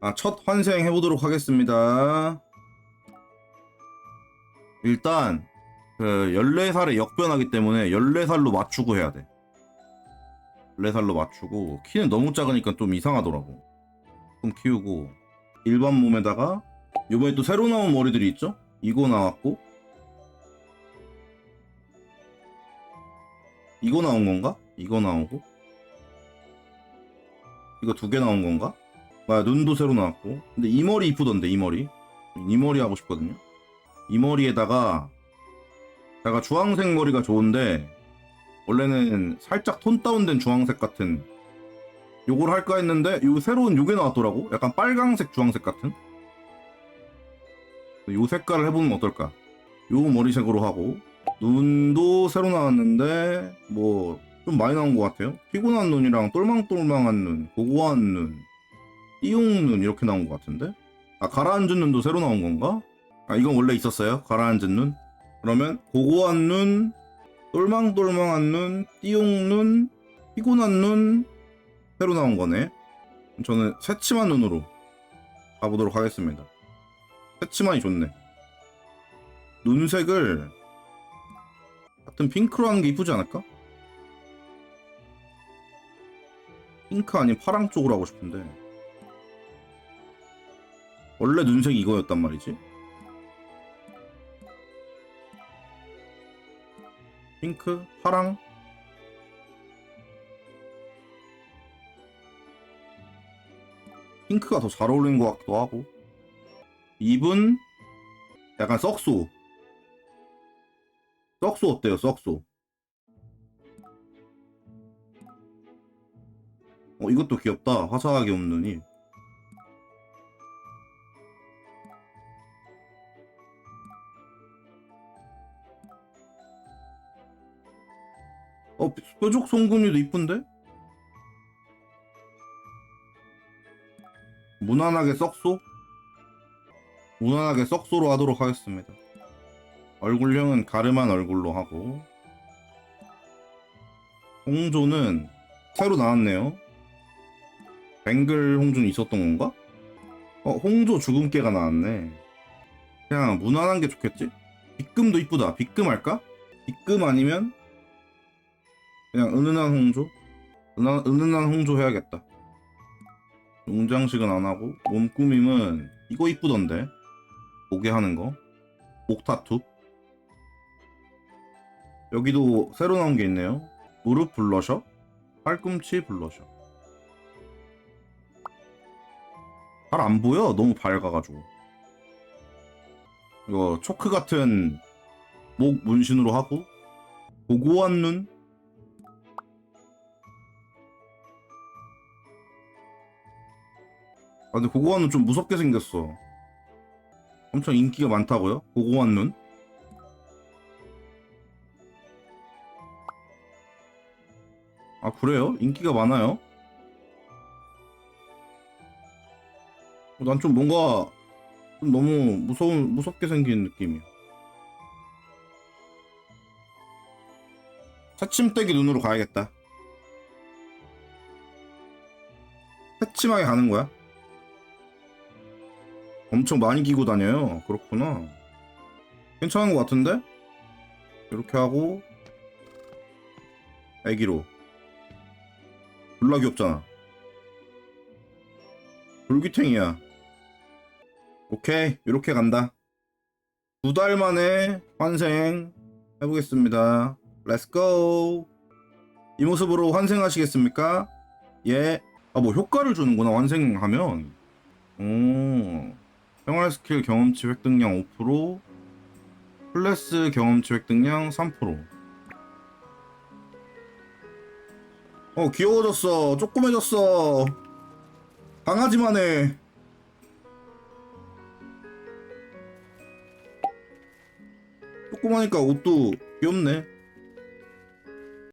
아, 첫 환생 해보도록 하겠습니다. 일단, 그, 14살에 역변하기 때문에 14살로 맞추고 해야 돼. 14살로 맞추고, 키는 너무 작으니까 좀 이상하더라고. 좀 키우고, 일반 몸에다가, 요번에 또 새로 나온 머리들이 있죠? 이거 나왔고, 이거 나온 건가? 이거 나오고, 이거 두 개 나온 건가? 아, 눈도 새로 나왔고. 근데 이 머리 이쁘던데, 이 머리. 이 머리 하고 싶거든요. 이 머리에다가, 제가 주황색 머리가 좋은데, 원래는 살짝 톤 다운된 주황색 같은, 요걸 할까 했는데, 요 새로운 요게 나왔더라고? 약간 빨강색 주황색 같은? 요 색깔을 해보면 어떨까? 요 머리색으로 하고, 눈도 새로 나왔는데, 뭐, 좀 많이 나온 것 같아요. 피곤한 눈이랑 똘망똘망한 눈, 고고한 눈, 띠용 눈 이렇게 나온 것 같은데? 아 가라앉은 눈도 새로 나온 건가? 아 이건 원래 있었어요? 가라앉은 눈? 그러면 고고한 눈, 똘망똘망한 눈, 띠용 눈, 피곤한 눈 새로 나온 거네. 저는 새침한 눈으로 가보도록 하겠습니다. 새침한이 좋네. 눈색을 같은 핑크로 하는 게 이쁘지 않을까? 핑크 아닌 파랑 쪽으로 하고 싶은데 원래 눈색이 이거였단 말이지. 핑크, 파랑. 핑크가 더 잘 어울리는 것 같기도 하고. 입은 약간 썩소. 썩소 어때요 썩소? 어 이것도 귀엽다. 화사하게 없는 눈 어 뾰족 송곳니도 이쁜데? 무난하게 썩소? 무난하게 썩소로 하도록 하겠습니다 얼굴형은 가름한 얼굴로 하고 홍조는 새로 나왔네요 뱅글 홍조는 있었던 건가? 어 홍조 죽음깨가 나왔네 그냥 무난한 게 좋겠지? 빗금도 이쁘다 빗금 할까? 빗금 아니면 그냥 은은한 홍조? 은한, 은은한 홍조 해야겠다. 용장식은 안 하고 몸꾸밈은 이거 이쁘던데? 목에 하는 거? 목타투? 여기도 새로 나온 게 있네요. 무릎 블러셔? 팔꿈치 블러셔. 잘 안 보여. 너무 밝아가지고. 이거 초크 같은 목 문신으로 하고 고고한 눈 아 근데 고고한 눈좀 무섭게 생겼어. 엄청 인기가 많다고요? 고고한 눈? 아 그래요? 인기가 많아요? 난 좀 뭔가 좀 너무 무서운 무섭게 생긴 느낌이야. 새침대기 눈으로 가야겠다. 새침하게 가는 거야? 엄청 많이 끼고 다녀요. 그렇구나. 괜찮은 것 같은데? 이렇게 하고 애기로 졸라 귀엽잖아. 돌귀탱이야. 오케이 이렇게 간다. 두 달 만에 환생 해보겠습니다. 렛츠고. 이 모습으로 환생하시겠습니까? 예. 아 뭐 효과를 주는구나 환생하면. 오. 생활 스킬 경험치 획득량 5%, 클래스 경험치 획득량 3%. 어, 귀여워졌어. 조그매졌어. 강아지만 해. 조그마니까 옷도 귀엽네.